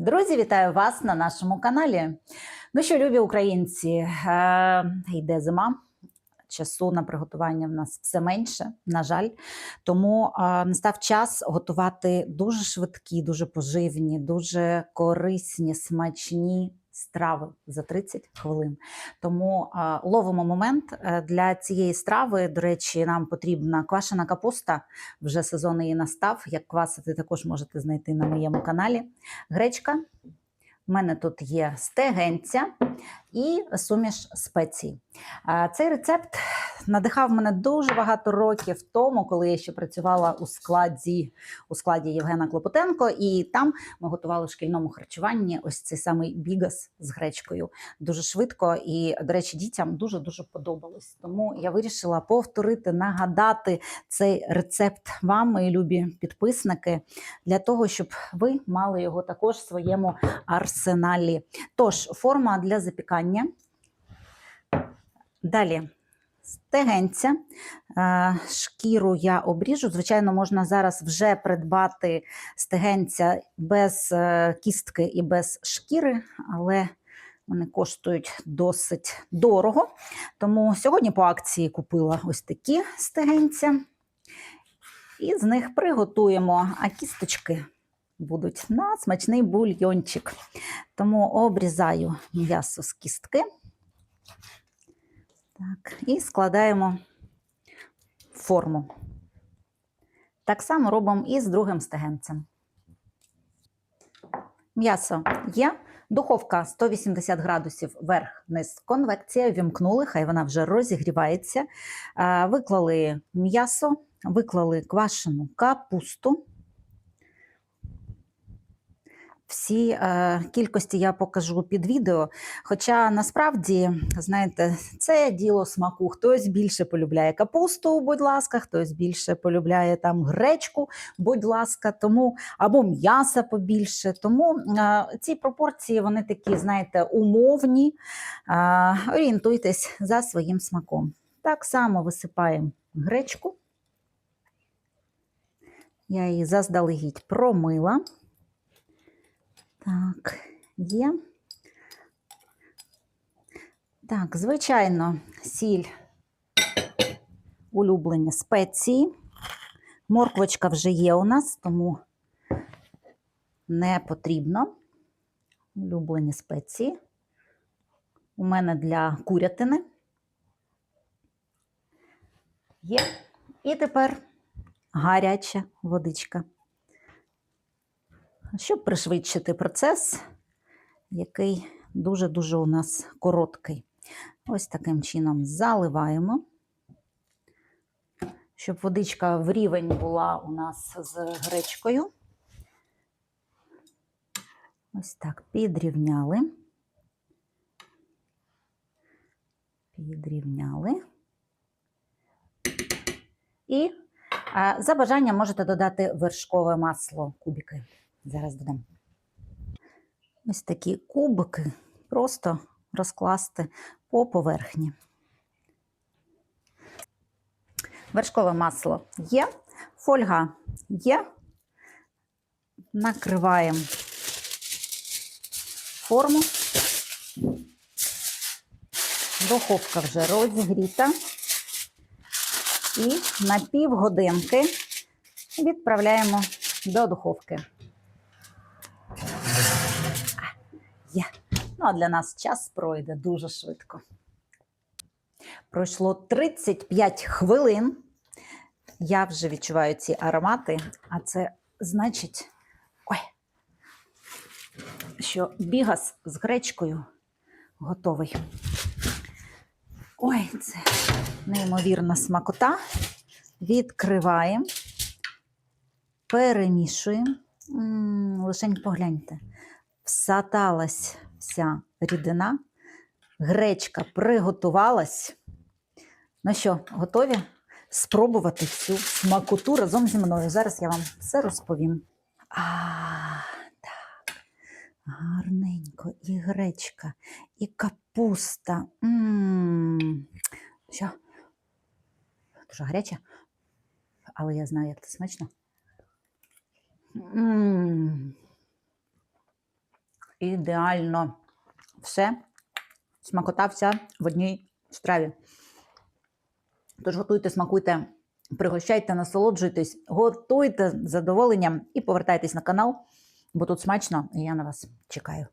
Друзі, вітаю вас на нашому каналі. Ну що, любі українці, е, йде зима. Часу на приготування в нас все менше, на жаль. Тому е, настав час готувати дуже швидкі, дуже поживні, дуже корисні, смачні страви за 30 хвилин. Тому ловимо момент Е, для цієї страви. До речі, нам потрібна квашена капуста. Вже сезон її настав. Як квасити, також можете знайти на моєму каналі. Гречка. У мене тут є стегенця і суміш спецій. Цей рецепт надихав мене дуже багато років тому, коли я ще працювала у складі, у складі Євгена Клопотенко, і там ми готували в шкільному харчуванні ось цей самий бігас з гречкою. Дуже швидко і, до речі, дітям дуже-дуже подобалось. Тому я вирішила повторити, нагадати цей рецепт вам, мої любі підписники, для того, щоб ви мали його також в своєму арсеналі. Тож, форма для запікання. Далі стегенця. Е, Шкіру я обріжу. Звичайно, можна зараз вже придбати стегенця без е, кістки і без шкіри, але вони коштують досить дорого. Тому сьогодні по акції купила ось такі стегенця. І з них приготуємо, а кісточки будуть на смачний бульйончик. Тому обрізаю м'ясо з кістки. Так, і складаємо форму. Так само робимо і з другим стегенцем. М'ясо є. Духовка 180 градусів верх-низ. Конвекція. Вімкнули, хай вона вже розігрівається. Виклали м'ясо, виклали квашену капусту. Всі е, кількості я покажу під відео. Хоча насправді, знаєте, це діло смаку. Хтось більше полюбляє капусту, будь ласка, хтось більше полюбляє там гречку, будь ласка, тому або м'яса побільше. Тому е, ці пропорції вони такі, знаєте, умовні. Е, орієнтуйтесь за своїм смаком. Так само висипаємо гречку. Я її заздалегідь промила. Так, є. Так, звичайно, сіль, улюблені спеції. Морквочка вже є у нас, тому не потрібно. Улюблені спеції. У мене для курятини. Є. І тепер гаряча водичка щоб пришвидшити процес, який дуже-дуже у нас короткий. Ось таким чином заливаємо, щоб водичка в рівень була у нас з гречкою. Ось так підрівняли. Підрівняли. І за бажанням можете додати вершкове масло кубики. Зараз додам. Ось такі кубики просто розкласти по поверхні. Вершкове масло є, фольга є. Накриваємо форму. Духовка вже розігріта. І на півгодинки відправляємо до духовки. Є. Ну, а для нас час пройде дуже швидко. Пройшло 35 хвилин. Я вже відчуваю ці аромати, а це значить, ой, що бігас з гречкою готовий. Ой, це неймовірна смакота. Відкриваємо, перемішуємо. Лишень погляньте всаталась вся рідина, гречка приготувалась. Ну що, готові спробувати цю смакоту разом зі мною? Зараз я вам все розповім. А, так. Гарненько, і гречка, і капуста. М-м-м. Що? Дуже гаряче, але я знаю, як це смачно. М-м. Ідеально все. Смакота вся в одній страві. Тож готуйте, смакуйте, пригощайте, насолоджуйтесь, готуйте з задоволенням і повертайтесь на канал, бо тут смачно, і я на вас чекаю.